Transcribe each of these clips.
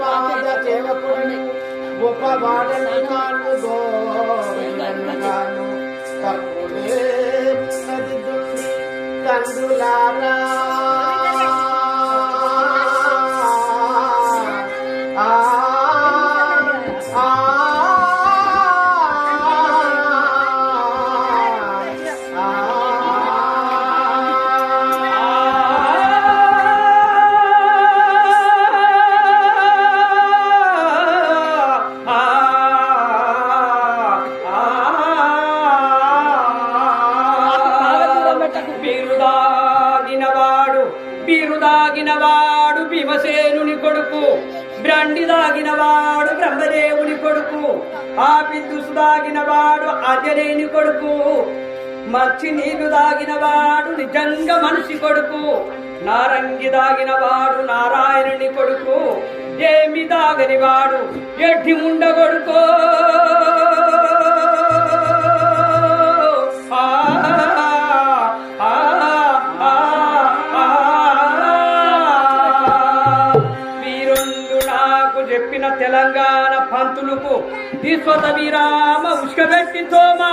పాద సేవకుడిని గొప్పవాడను కాను గోవిందను తప్పులే తండ్రులారా ఆ విద్యుసు దాగిన వాడు అజరేని కొడుకు. మచ్చి నీరు దాగినవాడు నిజంగా మనిషి కొడుకు. నారంగి దాగినవాడు నారాయణుని కొడుకు. ఏమి దాగని వాడు ఎడ్డి ముండ కొడుకో. ఆ, పంతులకు విశ్వత విరామ ఉష్కబెట్టి తోమా.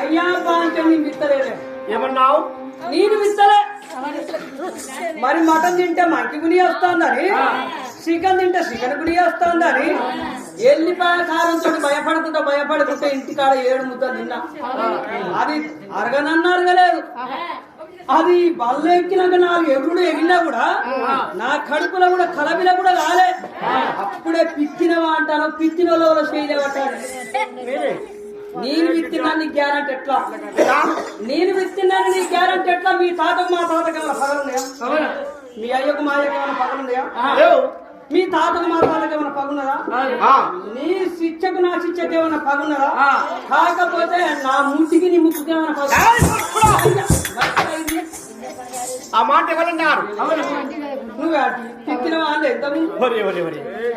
అయ్యా ఏమన్నావు? నేను మరి మటన్ తింటే మంకి గుని వస్తుందని? చికెన్ తింటే చికెన్ గుని వస్తుందని? ఎల్లిపాయ కారంతో భయపడుకుంటా భయపడుకుంటా ఇంటికాడ ఏడు ముద్ద తిన్నా. అది అరగనన్నారు లేదు అది బల్ల ఎక్కినాక నాలుగు ఎగుడు ఎగినా కూడా నా కడుపులో కూడా కలబిల కూడా కాలే అప్పుడే పిక్కినవా అంటాను పిక్కిన వాళ్ళు చేయలేవటాడు నేను విత్తినా నీ గ్యారంటీ ఎట్లా? నేను విత్తినాను నీ గ్యారంటీ ఎట్లా? మీ తాతకు మా తాతకు ఏమైనా పగలున్నాయా? మీ అయ్యకు మా అయ్యకు ఏమైనా లేవు. మీ తాతకు మా తాతకు ఏమైనా పగున్నదా ఆ. నీ శిక్షకు నా శిక్షకు ఏమైనా పగున్నదా కాకపోతే నా ముట్టికి నీ ముక్కుకి ఏమైనా ఆ మాట ఎవరన్నారు?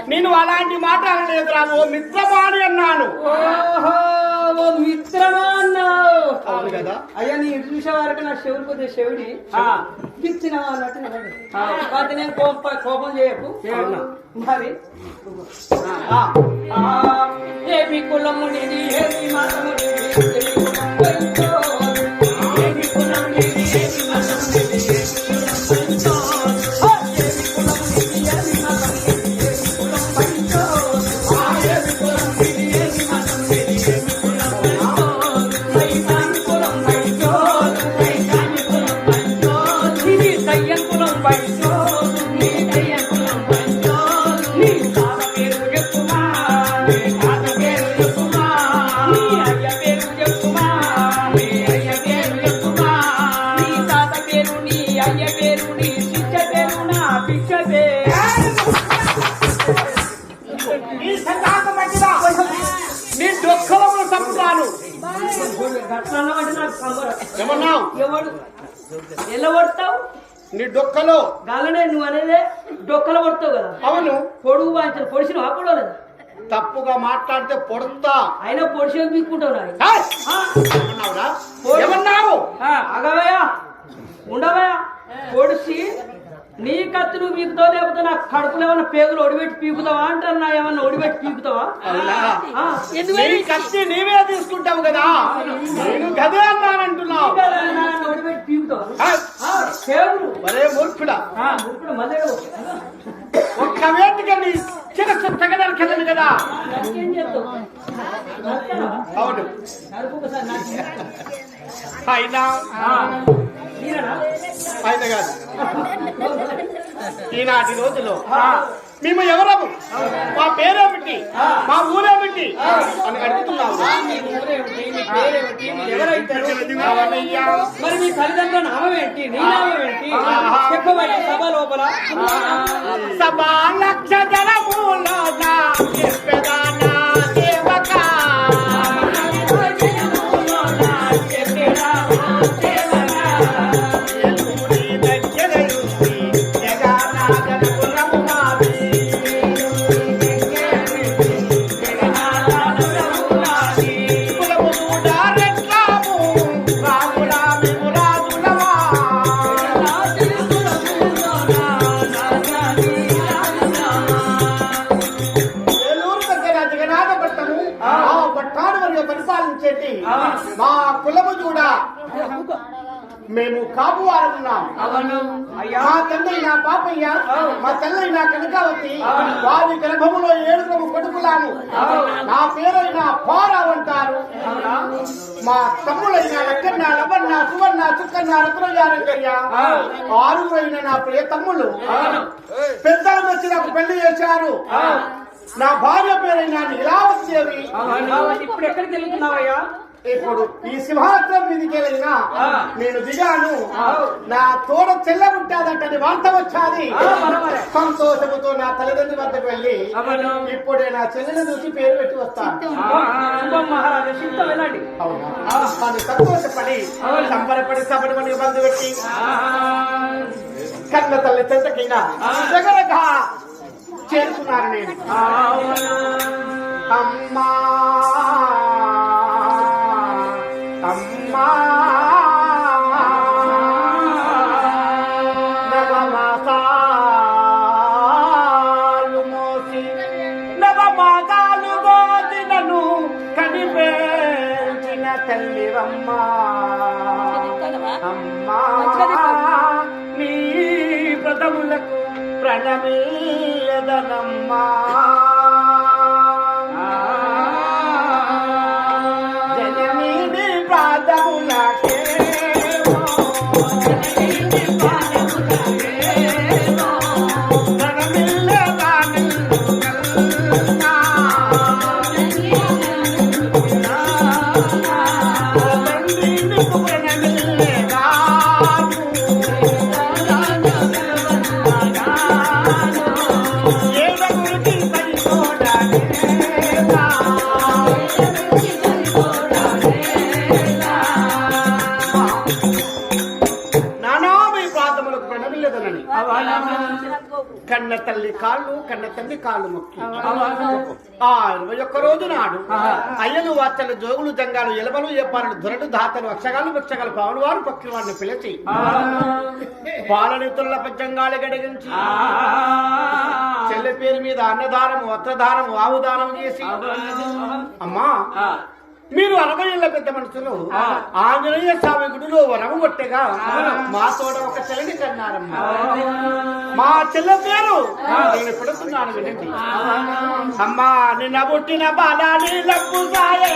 నేను అలాంటి మాట అనలేదురా ఓ మిత్రమాని అన్నాను. ఓహో. అన్నావు అవును కదా. అయ్యా నీ చూసే వరకు నా చెవులు కొద్దిగా చెవిడి. అన్నట్టు. కాబట్టి నేను కోపం కోపం చేయకు. మరి. ఆ, ఏమి కులము నీది ఏమి మతము ఏమన్నావు? ఎవడు? ఎలా పడతావు? నీ డొక్కలో. గాలనే నువ్వు అనేదే డొక్కలు పడతావు కదా. అవును. పొడుగు వాంచారు పొడిచిన వాపడలేదు తప్పుగా మాట్లాడితే పొడుస్తా అయినా పొడిచిన పీక్కుంటావు ఉండవయ్యా. పొడిచి నీ కత్తులు పీకుతావు లేకపోతే నా కడుపులో ఏమన్నా పేగులు ఒడిపెట్టి పీకుతావా అంటారు నా ఏమన్నా ఒడిపెట్టి పీకుతావా? కత్తి నీవే తీసుకుంటావు కదా. నేను గదే అన్నానంటున్నావు ఒడిపెట్టి పీకుతావా? పేగులు. మరే మూర్ఖుడా. ఆ, ఇప్పుడు మళ్ళీ ఒక్క వేటిగా నీ చిరస్సు కదా. ఏం చేస్తావు? నరకనా? అవును. అయినా? ఆయన కాదు. ఈనాటి రోజులో మేము ఎవరము? మా పేరేమిటి? మా ఊరేమిటి? అని అడుగుతున్నావు అవునయ్యా. మరి మీ తల్లిదండ్రుల నామం ఏంటి నీ నామం ఏంటి చెప్పబడి సభ లోపల. సభా లక్ష పరిపాలించేటి మా కులము చూడ మేము కాపు వారున్నాం మా తండ్రి నా పాపయ్య మా తల్లి నా కనకావతి వారి గర్భములో ఏడుగురు కొడుకులాము నా పేరైన పోరావు అంటారు. మా తమ్ముడైన లక్కన్న లవన్న సువర్ణ చుక్కన్న రత్నజారంగయ్య ఆరుగురైన నా ప్రియ తమ్ముళ్ళు. పెద్దలు వచ్చి నాకు పెళ్ళి చేశారు. నా భార్య పేరైన నీలావతి దేవి ఇప్పుడు ఎక్కడికి వెళ్తున్నావయ్యా? ఇప్పుడు ఈ సింహాసనం మీదకి వెళ్ళినా నేను దిగాను. నా తోడ చెల్లగుంటాదంటని వార్త వచ్చాది. సంతోషముతో నా తల్లిదండ్రుల వద్దకు వెళ్ళి ఇప్పుడే నా చెల్లెని చూసి పేరు పెట్టి వస్తాను సంతోషపడి సంబరపడి సబడి బంధు పెట్టి కన్న తల్లి చెంతకిన జగరగా చేరుకున్నాను నేను అమ్మా. అమ్మా తల్లివమ్మా. అమ్మా నీ పదములకు ప్రణమీయదనమ్మా ನಮ್ಮ కాళ్ళు కన్న తండ్రి కాళ్ళు మొక్కి. ఆ ఇరవై ఒక్క రోజు నాడు అయ్యలు వార్తలు జోగులు జంగాలు ఎలబలు ఎప్పాలు దొరలు దాతలు అక్షగాలు వృక్షగాలు పావులు వారు పక్షులు వారిని పిలిచి పాలనితుల పంచంగాలు గడిగించి చెల్లె పేరు మీద అన్నదానము వస్త్రదానము ఆవుదానం చేసి అమ్మా మీరు ఏళ్ళ పెద్ద మనుషులు ఆంజనేయ స్వామి గుడిలో వరము కొట్టగా మా తోట ఒక చెల్లిని కన్నారమ్మా. మా చెల్లె పేరు నేను పెడుతున్నాను వినండి. అమ్మా నిన్న పుట్టిన బాలా నీళ్ళకు సాయే.